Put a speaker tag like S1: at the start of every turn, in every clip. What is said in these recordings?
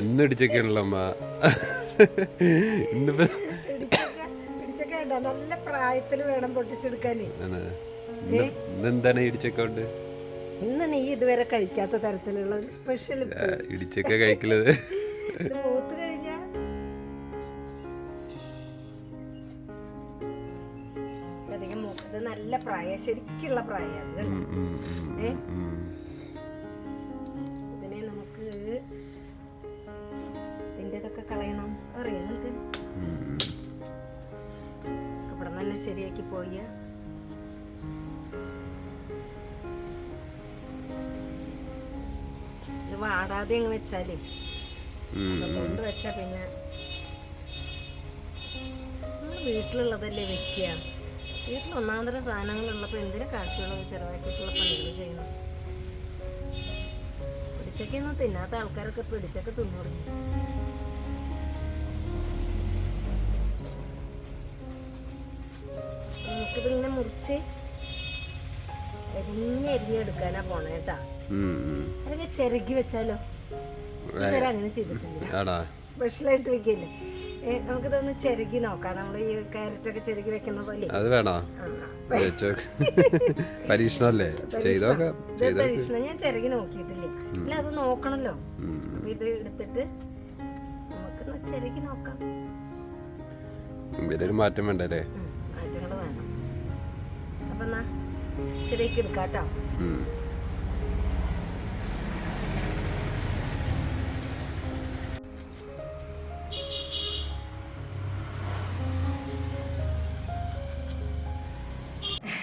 S1: എന്നും ഇടിച്ചൊക്കെയാണല്ലോ അമ്മ. ഇന്നിപ്പോ
S2: നല്ല പ്രായത്തിൽ വേണം പൊട്ടിച്ചെടുക്കാനേ.
S1: ഇന്നെന്താണ് ഇടിച്ചൊക്കെ ഉണ്ട്
S2: ഇന്ന് നീ ഇതുവരെ കഴിക്കാത്ത തരത്തിലുള്ള ഒരു സ്പെഷ്യൽ
S1: ഇടിച്ചൊക്കെ കഴിക്കലത്.
S2: മൂത്ത് കഴിഞ്ഞാ? അധികം ഇത് നല്ല പ്രായ ശരിക്കുള്ള പ്രായ അത് ഇത് ഇങ്ങനെ അങ്ങ് വെച്ചാലേ കൊണ്ട് വെച്ചാ പിന്നെ വീട്ടിലുള്ളതല്ലേ വെക്കുക വീട്ടിൽ ഒന്നാന്തര സാധനങ്ങളുള്ളപ്പോൾ എന്തിനാ കാശുകളൊക്കെ ചിലവാക്കിയിട്ടുള്ള പണികൾ ചെയ്യണം പിടിച്ചൊക്കെ ഒന്നും തിന്നാത്ത ആൾക്കാരൊക്കെ പിടിച്ചൊക്കെ തിന്നു തുടങ്ങി. മുറിച്ച് എരിഞ്ഞെരിഞ്ഞെടുക്കാനാ പോണേ കേട്ടാ
S1: ഉം, ഉം.
S2: അല്ലെങ്കിൽ ചിരകി വെച്ചാലോ? അങ്ങനെ ചെയ്തിട്ടില്ല. സ്പെഷ്യലായിട്ട് വെക്കില്ലേ? നമുക്ക് തോന്നുന്നു ചെരുകി നോക്കാം. നമ്മൾ ഈ ക്യാരറ്റ് ഒക്കെ ചെരുകി വെക്കുന്ന പോലെ.
S1: അത് വേണോ? പരീക്ഷണല്ലേ ചെയ്തോക്കാം
S2: പരീക്ഷണം. ഞാൻ ചെരുകി നോക്കിയിട്ടില്ല? അല്ല അത് നോക്കണല്ലോ. ഇത് എടുത്തിട്ട് നമുക്ക് ചെരുകി നോക്കാം.
S1: ഒരു മാറ്റം വേണ്ടല്ലേ?
S2: മാറ്റങ്ങൾ വേണം. അപ്പൊ ശരിയാക്കി എടുക്കാം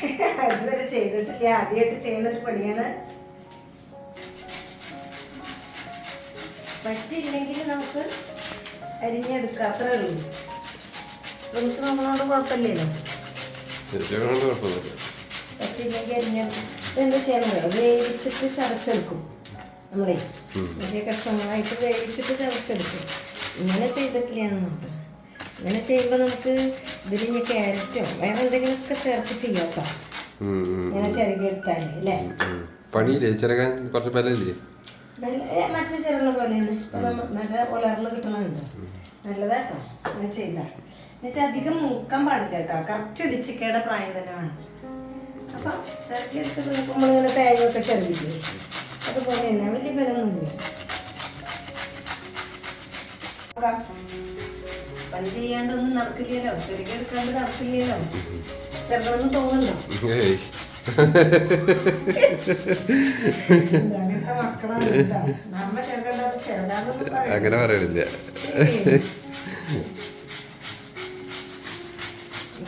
S2: ഇതുവരെ ചെയ്തിട്ടില്ല. ആദ്യമായിട്ട് ചെയ്യുന്ന ഒരു പണിയാണ്. പറ്റിയില്ലെങ്കിൽ നമുക്ക് അരിഞ്ഞെടുക്കാം. അത്രേ ഉള്ളൂ. ശ്രമിച്ച് നമ്മളോട് കുഴപ്പമില്ലല്ലോ. പറ്റിയില്ലെങ്കിൽ അരിഞ്ഞെടുക്കും ഇതെന്താ ചെയ്യണം വേവിച്ചിട്ട് ചതച്ചെടുക്കും നമ്മളേ. വലിയ കഷ്ണങ്ങളായിട്ട് വേവിച്ചിട്ട് ചതച്ചെടുക്കും. ഇങ്ങനെ ചെയ്തിട്ടില്ല എന്ന് മാത്രം. ഇങ്ങനെ ചെയ്യുമ്പോൾ നമുക്ക് ഇതിൽ ഇനി ക്യാരറ്റോ വേറെ എന്തെങ്കിലുമൊക്കെ ചേർത്ത്
S1: ചെയ്യാത്തോ
S2: ഇങ്ങനെ ചെറുകിയെടുത്താൽ അല്ലേ.
S1: പണിയില്ലേ? ചെറുക്കാൻ കുറച്ച്
S2: ഏ, മറ്റേ ചെറുള്ള പോലെ തന്നെ ഇപ്പൊ നല്ല ഒലറിൽ കിട്ടണുണ്ട് നല്ലതാട്ടോ. അങ്ങനെ ചെയ്താ. എന്നുവെച്ചാൽ അധികം മൂക്കാൻ പാടില്ല കേട്ടോ. കറക്റ്റ് ഇടിച്ചിക്കയുടെ പ്രായം തന്നെ വേണം. അപ്പൊ ചെറുക്കി എടുത്ത് നമ്മളിങ്ങനെ തേങ്ങയൊക്കെ ചെറുക്കില്ലേ അതുപോലെ തന്നെ വലിയ ബലമൊന്നുമില്ല. നോക്കാം. പണി ചെയ്യാണ്ടൊന്നും നടക്കില്ലല്ലോ. ചെറുക്കി എടുക്കാണ്ട് നടക്കില്ലല്ലോ. ചെറുതൊന്നും പറയണ്ട.
S1: അങ്ങനെ പറയണില്ല.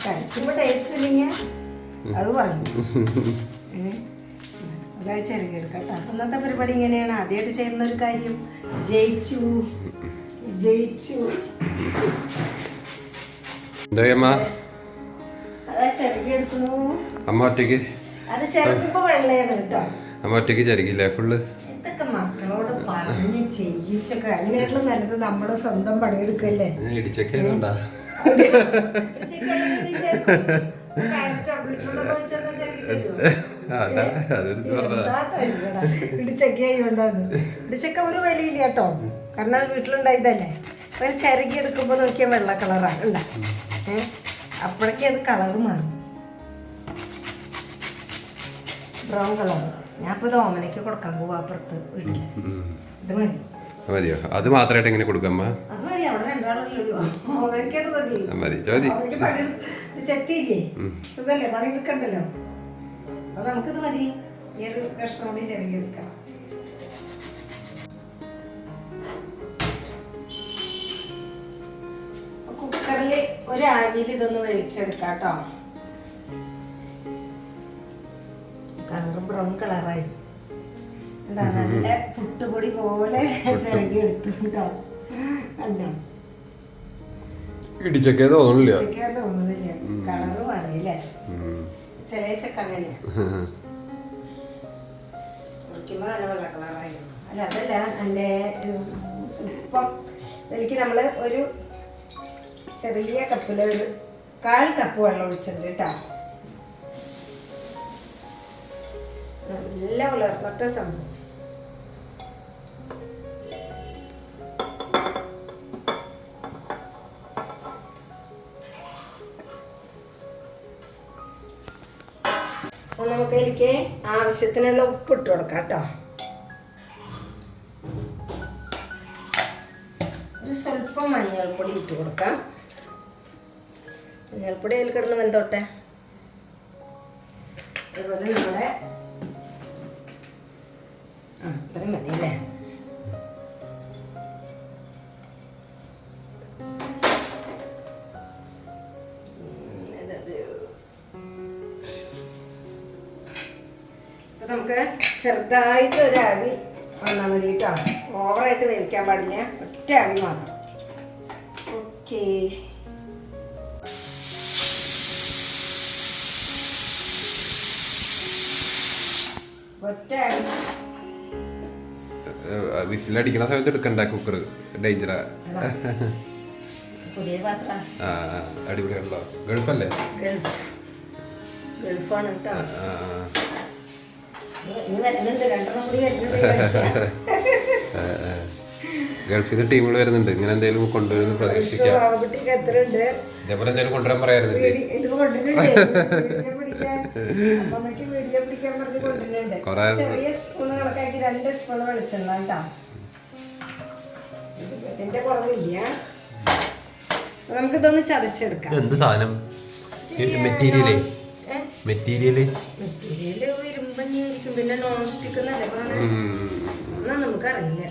S2: കഴിക്കുമ്പോ ടേസ്റ്റ് ഇല്ലെങ്കിൽ അത് പറയും. ഏ? അതായത് ചെറുക്കെടുക്കാം കേട്ടോ. അന്നത്തെ പരിപാടി ഇങ്ങനെയാണ്. ആദ്യമായിട്ട് ചെയ്യുന്ന ഒരു കാര്യം ജയിച്ചു. ജയിച്ചു.
S1: എന്താ അമ്മ? ഒറ്റയ്ക്ക്? അമ്മ ഒറ്റയ്ക്ക് ചരിക്കില്ലേ ഫുള്ള്?
S2: മക്കളോട് പറഞ്ഞ് ചെയ്യിച്ചൊക്കെ. അതിനായിട്ടുള്ള നല്ലത് നമ്മൾ സ്വന്തം പണിയെടുക്കല്ലേ?
S1: ഇടിച്ചൊക്കെ ആയതുകൊണ്ടാ. അല്ല
S2: ഇടിച്ചക്ക ഒരു വിലയില്ല കേട്ടോ. കാരണം വീട്ടിലുണ്ടായതല്ലേ. അപ്പൊ ചിരകി എടുക്കുമ്പോ നോക്കിയാൽ വെള്ള കളറാണ് ഉണ്ട ഏഹ് അപ്പോഴേക്കും അത് കളറ് മാറും. ബ്രൗൺ കളർ ഞാൻ ഇപ്പൊ ഇത് ഓമനയ്ക്ക് കൊടുക്കാൻ പോവാ അപ്പുറത്ത്
S1: വീട്ടിൽ.
S2: ഇത് മതി.
S1: മതിയോ? അത് മാത്രമായിട്ട് എങ്ങനെ കൊടുക്കാം
S2: അത് മതി അവിടെ രണ്ടാളല്ലോ ഓമനയ്ക്കത് മതി.
S1: മതി. ചോദി
S2: ചെത്തിയില്ലേ? സുഖല്ലേ? അപ്പൊ നമുക്കിത് മതി. ഈ ഒരു കഷ്ണം കൂടി ചെറിയ എടുക്കാം. കുക്കറിൽ ഒരു ആവിയിൽ ഇതൊന്ന് വേവിച്ചെടുക്കാം കേട്ടോ. കളർ ബ്രൗൺ കളറായി നല്ല പുട്ടുപൊടി പോലെ ചിറകി എടുത്തു കേട്ടോ കണ്ടോ?
S1: ഇടിച്ചൊക്കെ
S2: തോന്നുന്നില്ല. കളറും മാറിയില്ലേ? ചില ചക്ക അങ്ങനെയാ. മുറിക്കുമ്പോൾ നല്ല അല്ല അതല്ല എന്റെ ഇപ്പം എനിക്ക് നമ്മൾ ഒരു ചെറിയ കപ്പിൽ ഒരു കാൽ കപ്പ് വെള്ളം ഒഴിച്ചിട്ടുണ്ട് കേട്ടോ. നല്ല ഉലർന്നൊറ്റ സംഭവം. നമുക്ക് അതിലേക്ക് ആവശ്യത്തിനുള്ള ഉപ്പ് ഇട്ട് കൊടുക്കാം കേട്ടോ. ഒരു സ്വല്പം മഞ്ഞൾപ്പൊടി ഇട്ട് കൊടുക്കാം. മഞ്ഞൾപ്പൊടി അതിൽ കിടന്ന് വെന്തോട്ടെ. അതുപോലെ നമ്മുടെ ആ ഇത്രയും മതി നമുക്ക് ചെറുതായിട്ട് ഒരു അരി വന്നാൽ മതി കേട്ടോ. ഓവറായിട്ട് വേവിക്കാൻ പാടില്ല. ഒറ്റ അരി മാത്രം. ഓക്കേ.
S1: വിസിലടിക്കണ സമയത്ത് എടുക്കണ്ട കുക്കർ ഡേഞ്ചറാ ആ, അടിപൊളിയാണല്ലോ. ഗൾഫല്ലേ
S2: ഗൾഫ് ഗൾഫാണ് കേട്ടോ.
S1: ഗൾഫിൽ നിന്ന് ടീമുകൾ വരുന്നുണ്ട്. ഇങ്ങനെ എന്തെങ്കിലും കൊണ്ടുവരുമെന്ന് പ്രതീക്ഷിക്കാം. ഇതേപോലെ എന്തെങ്കിലും കൊണ്ടുവരാൻ പറയാറുന്നില്ലേ
S2: വീടി- ഇത് കൊണ്ടുവരുന്നുണ്ട് വീഡിയോ പിടിക്കാൻ അമ്മമ്മക്ക് വീഡിയോ പിടിക്കാൻ പറഞ്ഞ് കൊണ്ടുവരുന്നുണ്ട്
S1: കൊറേ
S2: ചെറിയ സ്പൂൺ കണക്കാക്കി രണ്ട് സ്പൂൺ വെളിച്ചെണ്ണ കേട്ടോ. ഇതിന്റെ കുറവില്ല. അപ്പൊ നമുക്കിതൊന്ന് ചതച്ചെടുക്കാം.
S1: എന്ത് സാധനം? മെറ്റീരിയൽ
S2: മെറ്റീരിയൽ ഇരുമ്പഞ്ഞായിരിക്കും പിന്നെ നോൺ സ്റ്റിക്ക് എന്നല്ലേ പറഞ്ഞത് എന്നാ നമുക്കറിയില്ല.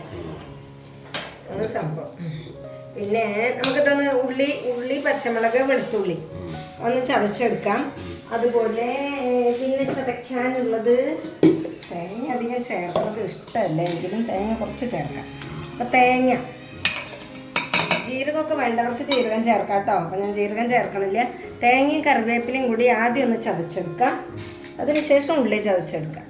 S2: ആണ് സംഭവം. പിന്നെ നമുക്കിതൊന്ന് ഉള്ളി ഉള്ളി പച്ചമുളക് വെളുത്തുള്ളി ഒന്ന് ചതച്ചെടുക്കാം. അതുപോലെ പിന്നെ ചതയ്ക്കാനുള്ളത് തേങ്ങ അധികം ചേർക്കുന്നത് ഇഷ്ടമല്ല. എങ്കിലും തേങ്ങ കുറച്ച് ചേർക്കാം. അപ്പം തേങ്ങ. ജീരകമൊക്കെ വേണ്ടവർക്ക് ജീരകം ചേർക്കാം കേട്ടോ. അപ്പം ഞാൻ ജീരകം ചേർക്കണില്ല. തേങ്ങയും കറിവേപ്പിലയും കൂടി ആദ്യം ഒന്ന് ചതച്ചെടുക്കാം. അതിനുശേഷം ഉള്ളി ചതച്ചെടുക്കാം.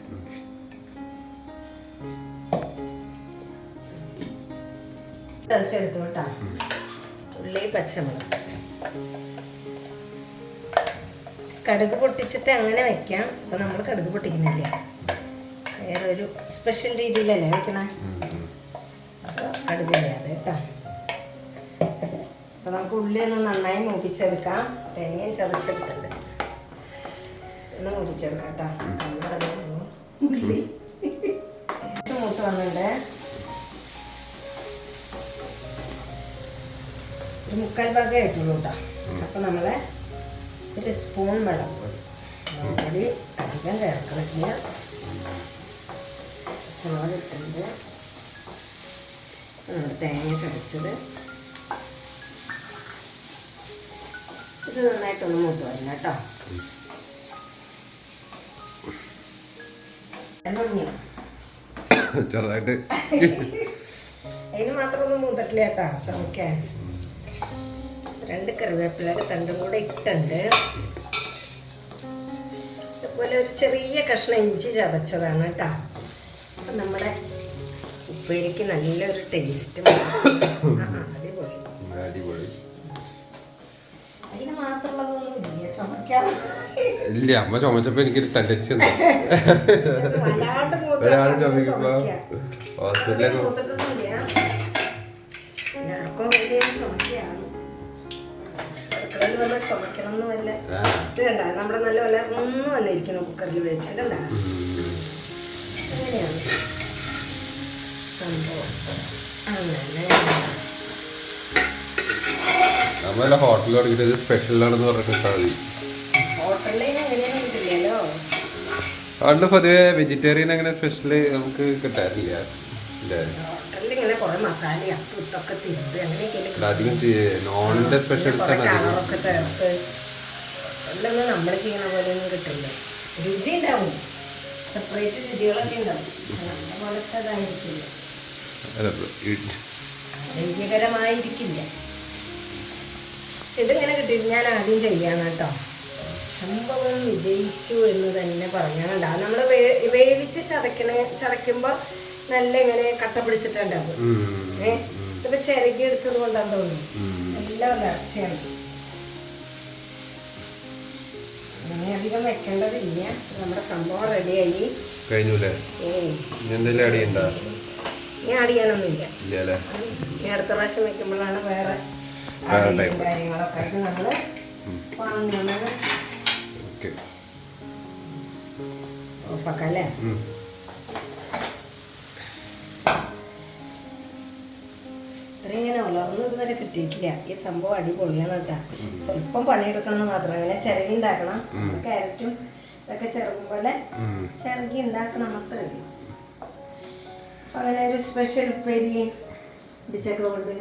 S2: ചതച്ചെടുത്തു ഉള്ളി പച്ചമുളക്. കടുക് പൊട്ടിച്ചിട്ട് അങ്ങനെ വെക്കാം. അപ്പം നമ്മൾ കടുക് പൊട്ടിക്കുന്നില്ല? വേറെ ഒരു സ്പെഷ്യൽ രീതിയിലല്ലേ വെക്കണേ? അപ്പോൾ കടുകില്ലാതെ കേട്ടോ. അപ്പൊ നമുക്ക് ഉള്ളി ഒന്ന് നന്നായി മൂപ്പിച്ചെടുക്കാം. തേങ്ങയും ചതച്ചെടുത്തിട്ട് ഒന്ന് മൂപ്പിച്ചെടുക്കാം കേട്ടോ. ഉള്ളി. മൂത്ത് വന്നിട്ടുണ്ട് ഒരു മുക്കാൽ ഭാഗം ആയിട്ടുള്ളൂ കേട്ടോ അപ്പം നമ്മൾ ഒരു സ്പൂൺ വെള്ളം പൊടി. അധികം ചേർക്കണില്ല. പച്ചമുളക് ഇട്ടുണ്ട് തേങ്ങ ചതച്ചത്. ഇത് നന്നായിട്ടൊന്ന് മൂത്ത് വരണം കേട്ടോ
S1: ചെറുതായിട്ട്.
S2: അതിന് മാത്രം ഒന്നും മൂത്തിട്ടില്ല കേട്ടോ ചമയ്ക്കാൻ രണ്ട് കറിവേപ്പിലൊക്കെ തണ്ടും കൂടെ ഇട്ടുണ്ട് അതുപോലെ ഒരു ചെറിയ കഷ്ണം ഇഞ്ചി ചതച്ചതാണ് കേട്ടോ. അപ്പം നമ്മുടെ ഉപ്പേരിക്ക് നല്ലൊരു ടേസ്റ്റ് അടിപൊളി.
S1: അടിപൊളി.
S2: അതിന് മാത്രമുള്ളതൊന്നും ഇല്ല ചുമക്കാൻ
S1: ഇല്ല അമ്മ ചുമച്ചപ്പോ എനിക്കൊരു ടെൻഡൻസി ഉണ്ട്. ഒരാൾ ചുമക്കുമ്പോ. ഹോസ്പിറ്റലിൽ
S2: നമ്മുടെ നല്ല വല്ല ഒന്നും വന്നിരിക്കുന്നു കുക്കറിൽ വെച്ചിട്ടുണ്ട അങ്ങനെയാണ് സംഭവം. അങ്ങനെ.
S1: നമ്മളെ ഹോട്ടലിൽ തുടങ്ങിയിട്ട് സ്പെഷ്യലാണെന്ന് പറഞ്ഞിട്ട് ഇട്ടാ അതുകൊണ്ട് പൊതുവെ വെജിറ്റേറിയൻ അങ്ങനെ സ്പെഷ്യൽ നമുക്ക് കിട്ടാറില്ല. അധികം നോണിന്റെ സ്പെഷ്യൽസ് ആണ് അധികം
S2: നമ്മൾ ചെയ്യുന്ന പോലെ ഒന്നും കിട്ടില്ല. രുചി ഉണ്ടാവും. സെപ്പറേറ്റ് രുചികളൊക്കെ ഉണ്ടാവും. പക്ഷെ നമ്മുടെ പോലത്തെ അതായിരിക്കില്ല
S1: അല്ല, ഈ-
S2: ആരോഗ്യകരമായിരിക്കില്ല. പക്ഷെ ഇതിങ്ങനെ കിട്ടി ഞാൻ ആദ്യം ചെയ്യാണ് കേട്ടോ സംഭവം വിജയിച്ചു എന്ന് തന്നെ പറഞ്ഞാണ്ട അത് നമ്മൾ വേവിച്ച് ചതക്കണ ചതയ്ക്കുമ്പോൾ നല്ല ഇങ്ങനെ കട്ട പിടിച്ചിട്ടുണ്ടാവും
S1: ഏഹ്
S2: ഏ? ഇതിപ്പോ ചിരകി എടുത്തത് കൊണ്ടാന്ന് തോന്നുന്നു. എല്ലാം ഇറച്ചിയാണ്. അങ്ങനെ അധികം വെക്കേണ്ടതില്ല നമ്മുടെ സംഭവം റെഡിയായി.
S1: കഴിഞ്ഞു അല്ലേ
S2: ഏയ്
S1: ഇനി എന്തെങ്കിലും അടി ഉണ്ടോ
S2: ഇനി അടുത്ത പ്രാവശ്യം വെക്കുമ്പോഴാണ് വേറെ. കാര്യങ്ങളൊക്കെ. ഇത് നമ്മൾ വാങ്ങുന്നത്
S1: ഓക്കെ.
S2: ഓഫാക്കാം അല്ലേ ഇങ്ങനെ ഉലർന്ന് ഇതുവരെ കിട്ടിയിട്ടില്ല. ഈ സംഭവം അടിപൊളിയാണ് കേട്ടാ. സ്വല്പം പണിയെടുക്കണം മാത്രം. അങ്ങനെ ചിരകി ഉണ്ടാക്കണം. ക്യാരറ്റും ഇതൊക്കെ ചെറുപ്പം പോലെ. ചിരകി ഉണ്ടാക്കണം അത്രേ ഉള്ളൂ. അങ്ങനെ ഒരു സ്പെഷ്യൽ ഉപ്പേരി ഇടിച്ചൊക്കെ കൊണ്ട്